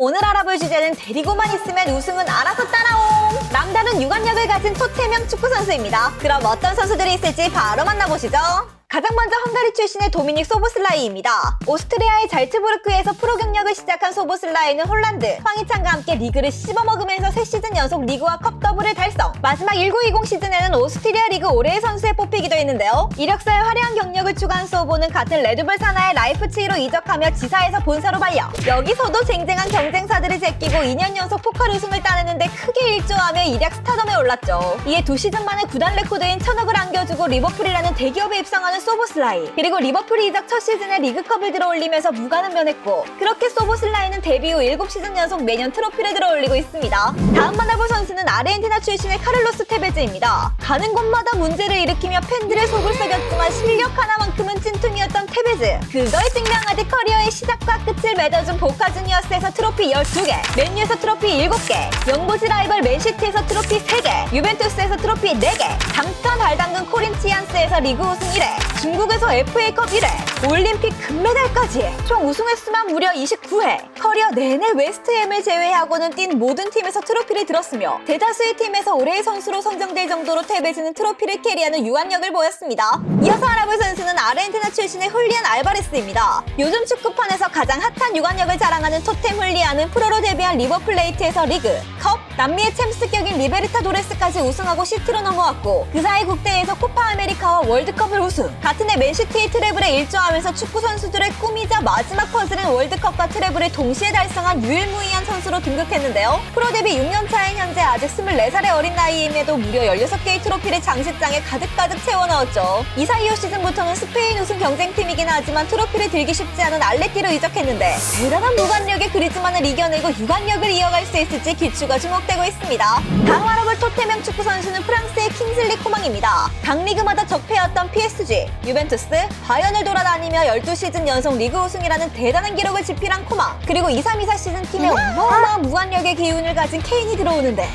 오늘 알아볼 주제는 데리고만 있으면 우승은 알아서 따라옴. 남다른 유관력을 가진 토테명 축구 선수입니다. 그럼 어떤 선수들이 있을지 바로 만나보시죠. 가장 먼저 헝가리 출신의 도미닉 소보슬라이입니다. 오스트리아의 잘츠부르크에서 프로 경력을 시작한 소보슬라이는 홀란드, 황희찬과 함께 리그를 씹어먹으면서 3시즌 연속 리그와 컵 더블을 달성. 마지막 1920 시즌에는 오스트리아 리그 올해의 선수에 뽑히기도 했는데요. 이력서에 화려한 경력을 추가한 소보는 같은 레드불 산하의 라이프치히로 이적하며 지사에서 본사로 발려. 여기서도 쟁쟁한 경쟁사들을 제끼고 2년 연속 포칼 우승을 따내는데 크게 일조하며 일약 스타덤에 올랐죠. 이에 두 시즌 만에 구단 레코드인 천억을 안겨주고 리버풀이라는 대기업에 입성하는 소보슬라이. 그리고 리버풀 이적 첫 시즌에 리그컵을 들어올리면서 무관은 면했고 그렇게 소보슬라이는 데뷔 후 7시즌 연속 매년 트로피를 들어올리고 있습니다. 다음 만나볼 선수는 아르헨티나 출신의 카를로스 테베즈입니다. 가는 곳마다 문제를 일으키며 팬들의 속을 썩였지만 실력 하나만큼은 찐통이었던 테베즈. 그걸 증명하듯 커리어의 시작과 끝을 맺어준 보카 주니어스에서 트로피 12개, 맨유에서 트로피 7개, 영보지 라이벌 맨시티에서 트로피 3개, 유벤투스에서 트로피 4개, 잠깐 발 담근 코린티안스에서 리그 우승 1회, 중국에서 FA컵 1회, 올림픽 금메달까지 총 우승 횟수만 무려 29회, 커리어 내내 웨스트햄을 제외하고는 뛴 모든 팀에서 트로피를 들었으며 대다수의 팀에서 올해의 선수로 선정될 정도로 테베즈는 트로피를 캐리하는 유한력을 보였습니다. 이어서 알아볼 선수는 아르헨티나 출신의 훌리안 알바레스입니다. 요즘 축구판에서 가장 핫한 유관력을 자랑하는 토템 훌리안은 프로로 데뷔한 리버플레이트에서 리그, 컵, 남미의 챔스격인 리베르타 도레스까지 우승하고 시티로 넘어왔고 그 사이 국대에서 코파 아메리카와 월드컵을 우승. 같은 해 맨시티의 트래블에 일조하면서 축구 선수들의 꿈이자 마지막 퍼즐인 월드컵과 트래블을 동시에 달성한 유일무이한 선수로 등극했는데요. 프로 데뷔 6년 차인 현재 아직 24살의 어린 나이임에도 무려 16개의 트로피를 장식장에 가득가득 채워 넣었죠. 이 사이 이후 시즌부터는 스페인 우승 경쟁팀이긴 하지만 트로피를 들기 쉽지 않은 알레티로 이적했는데 대단한 무관력의 그리즈만을 이겨내고 유관력을 이어갈 수 있을지 기추가 주목 되고 있습니다. 알아볼 토테명 축구 선수는 프랑스의 킹슬리 코망입니다. 각 리그마다 적폐였던 PSG, 유벤투스, 바이언을 돌아다니며 12시즌 연속 리그 우승이라는 대단한 기록을 집필한 코망 그리고 2324 시즌 팀에 어마어마한 무관력의 기운을 가진 케인이 들어오는데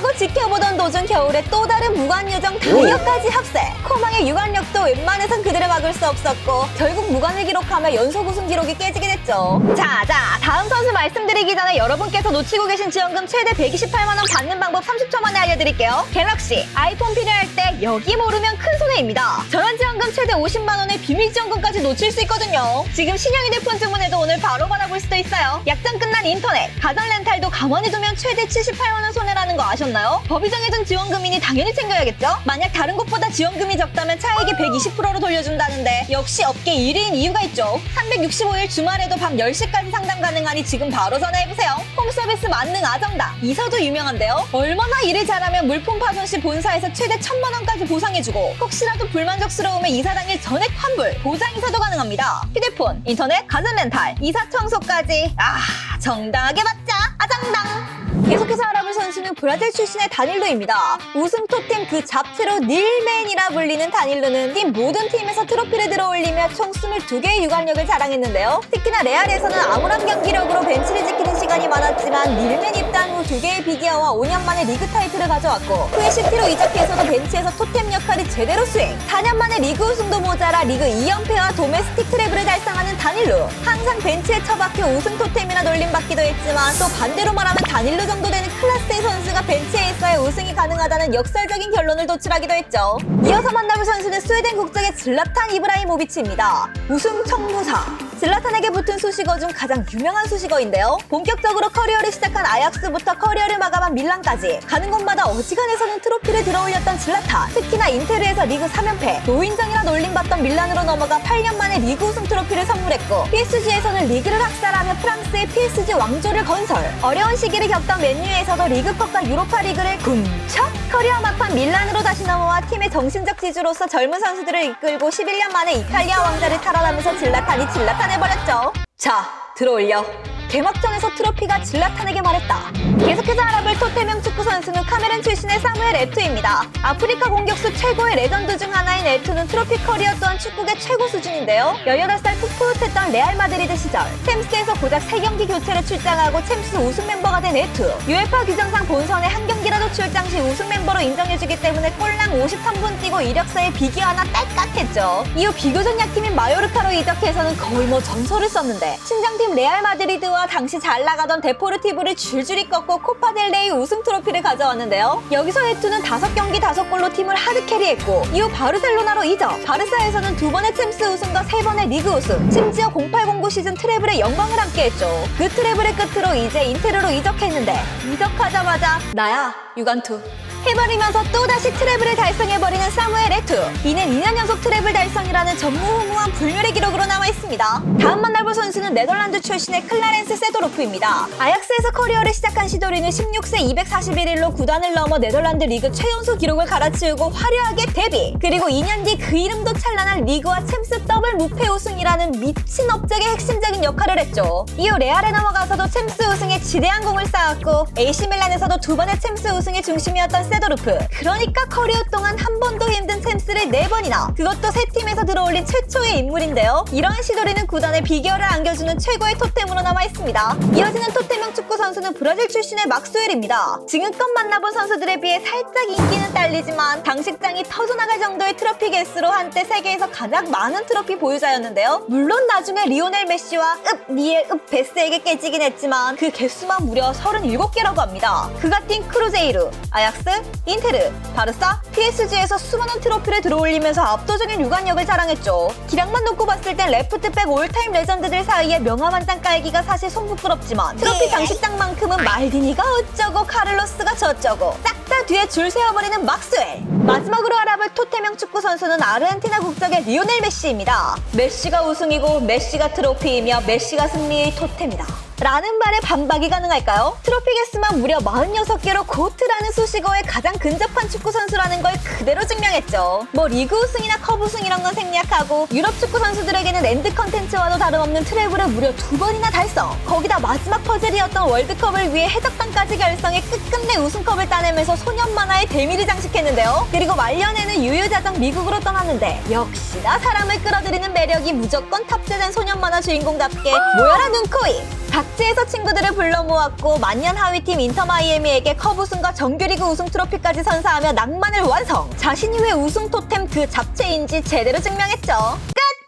하고 지켜보던 도중 겨울에 또 다른 무관요정 다이어까지 합세. 코망의 유관력도 웬만해선 그들을 막을 수 없었고 결국 무관을 기록하며 연속 우승 기록이 깨지게 됐죠. 자 자 다음 선수 말씀드리기 전에 여러분께서 놓치고 계신 지원금 최대 128만 원 받는 방법 30초 만에 알려드릴게요. 갤럭시 아이폰 필요할 때 여기 모르면 큰 손해입니다. 전환 지원 금 최대 50만 원의 비밀 지원금까지 놓칠 수 있거든요. 지금 신형 휴대폰 주문해도 오늘 바로 받아볼 수도 있어요. 약정 끝난 인터넷 가전 렌탈도 가만히 두면 최대 78만 원 손해라는 거 아셨나요? 법이 정해준 지원금이니 당연히 챙겨야겠죠? 만약 다른 곳보다 지원금이 적다면 차액이 120%로 돌려준다는데 역시 업계 1위인 이유가 있죠. 365일 주말에도 밤 10시까지 상담 가능하니 지금 바로 전화해보세요. 홈서비스 만능 아정당 이서도 유명한데요. 얼마나 일을 잘하면 물품 파손 시 본사에서 최대 1000만 원까지 보상해주고 혹시라도 불만족스러우면 이사 당일 전액 환불 보장 이사도 가능합니다. 휴대폰, 인터넷, 가전 렌탈, 이사 청소까지. 아 정당하게 받자. 아정당 계속해서 알아볼 선수는 브라질 출신의 다닐로입니다. 우승 토팀 그 잡채로 닐맨이라 불리는 다닐로는 팀 모든 팀에서 트로피를 들어올리며 총 22개의 유관력을 자랑했는데요. 특히나 레알에서는 암울한 경기력으로 벤치를 지키는 시간이 많았지만 닐맨 입단 후 2개의 비기어와 5년 만에 리그 타이틀을 가져왔고 후에 시티로 이적해서도 벤치에서 토템 역할이 제대로 수행 4년 만에 리그 우승도 모자라 리그 2연패와 도메스틱 트래블을 달성하는 다닐로 항상 벤치에 처박혀 우승 토템이나 놀림받기도 했지만 또 반대로 말하면 다닐로 정도 되는 클래스의 선수가 벤치에 있어야 우승이 가능하다는 역설적인 결론을 도출하기도 했죠. 이어서 만나볼 선수는 스웨덴 국적의 질라탄 이브라이모비치입니다. 우승 청부사. 질라탄에게 붙은 수식어 중 가장 유명한 수식어인데요. 본격적으로 커리어를 시작한 아약스부터 커리어를 마감한 밀란까지 가는 곳마다 어지간해서는 트로피를 들어올렸던 질라탄. 특히나 인테르에서 리그 3연패, 노인정이라 놀림받던 밀란으로 넘어가 8년 만에 리그 우승 트로피를 선물했고 PSG에서는 리그를 학살하며 프랑스의 PSG 왕조를 건설. 어려운 시기를 겪던 맨유에서도 리그컵과 유로파 리그를 굼착 커리어 막판 밀란으로 다시 넘어와 팀의 정신적 지주로서 젊은 선수들을 이끌고 11년 만에 이탈리아 왕자를 탈환하면서 질라탄이 질라탄 해버렸죠. 자, 들어올려. 개막전에서 트로피가 질라탄에게 말했다. 계속해서 알아볼 토테명 축구 선수는 카메룬 출신의 사무엘 에투입니다. 아프리카 공격수 최고의 레전드 중 하나인 에투는 트로피 커리어 또한 축구계 최고 수준인데요. 18살 풋풋했던 레알 마드리드 시절 챔스에서 고작 3경기 교체로 출장하고 챔스 우승 멤버가 된 에투. UEFA 규정상 본선에 한 경기라도 출장 시 우승 멤버로 인정해주기 때문에 꼴랑 53분 뛰고 이력서에 비교 하나 딸깍했죠. 이후 비교적 약팀인 마요르카로 이적해서는 거의 뭐 전설을 썼는데 친정팀 레알 마드리드와 당시 잘 나가던 데포르티브를 줄줄이 꺾고 코파델레이 우승 트로피를 가져왔는데요. 여기서 에투는 5경기 5골로 팀을 하드 캐리했고 이후 바르셀로나로 이적. 바르사에서는 두 번의 챔스 우승과 세 번의 리그 우승, 심지어 0809 시즌 트래블의 영광을 함께했죠. 그 트래블의 끝으로 이제 인테르로 이적했는데 이적하자마자 나야 유관투. 해버리면서 또다시 트래블을 달성해버리는 사무엘 에투. 이는 2년 연속 트래블 달성이라는 전무후무한 불멸의 기록으로 남아있습니다. 다음 만나볼 선수는 네덜란드 출신의 클라렌스 세도로프입니다. 아약스에서 커리어를 시작한 시도리는 16세 241일로 구단을 넘어 네덜란드 리그 최연소 기록을 갈아치우고 화려하게 데뷔. 그리고 2년 뒤 그 이름도 찬란한 리그와 챔스 더블 무패 우승이라는 미친 업적의 핵심적인 역할을 했죠. 이후 레알에 넘어가서도 챔스 우승에 지대한 공을 쌓았고 AC 밀란에서도 두 번의 챔스 우승의 중심이었던 세도르프. 그러니까 커리어 동안 한 번도 힘든 챔스를 네 번이나. 그것도 세 팀에서 들어올린 최초의 인물인데요. 이러한 시도리는 구단의 비결을 안겨주는 최고의 토템으로 남아 있습니다. 이어지는 토템형 축구 선수는 브라질 출신의 막스웰입니다. 지금껏 만나본 선수들에 비해 살짝 인기는 딸리지만 당식장이 터져나갈 정도의 트로피 개수로 한때 세계에서 가장 많은 트로피 보유자였는데요. 물론 나중에 리오넬 메시와 읍 니엘 읍 베스에게 깨지긴 했지만 그 개수만 무려 37개라고 합니다. 그가 뛴 크루제이루, 아약스, 인테르, 바르사, PSG에서 수많은 트로피를 들어올리면서 압도적인 유관력을 자랑했죠. 기량만 놓고 봤을 땐 레프트백 올타임 레전드들 사이에 명함 한장 깔기가 사실 손부끄럽지만 트로피 장식장만큼은 말디니가 어쩌고 카를로스가 저쩌고 싹 다 뒤에 줄 세워버리는 막스웰. 마지막으로 알아볼 토테명 축구 선수는 아르헨티나 국적의 리오넬 메시입니다. 메시가 우승이고 메시가 트로피이며 메시가 승리의 토템이다. 라는 말에 반박이 가능할까요? 트로피 개수만 무려 46개로 고트라는 수식어에 가장 근접한 축구 선수라는 걸 그대로 증명했죠. 뭐 리그 우승이나 컵 우승 이런 건 생략하고 유럽 축구 선수들에게는 엔드 컨텐츠와도 다름없는 트래블을 무려 두 번이나 달성. 거기다 마지막 퍼즐이었던 월드컵을 위해 해적단까지 결성해 끝끝내 우승컵을 따내면서 소년 만화의 대미를 장식했는데요. 그리고 말년에는 유유자적 미국으로 떠났는데 역시나 사람을 끌어들이는 매력이 무조건 탑재된 소년 만화 주인공답게 모여라 눈코입. 각지에서 친구들을 불러 모았고 만년 하위팀 인터 마이애미에게 컵 우승과 정규리그 우승 트로피까지 선사하며 낭만을 완성. 자신이 왜 우승 토템 그 잡채인지 제대로 증명했죠. 끝!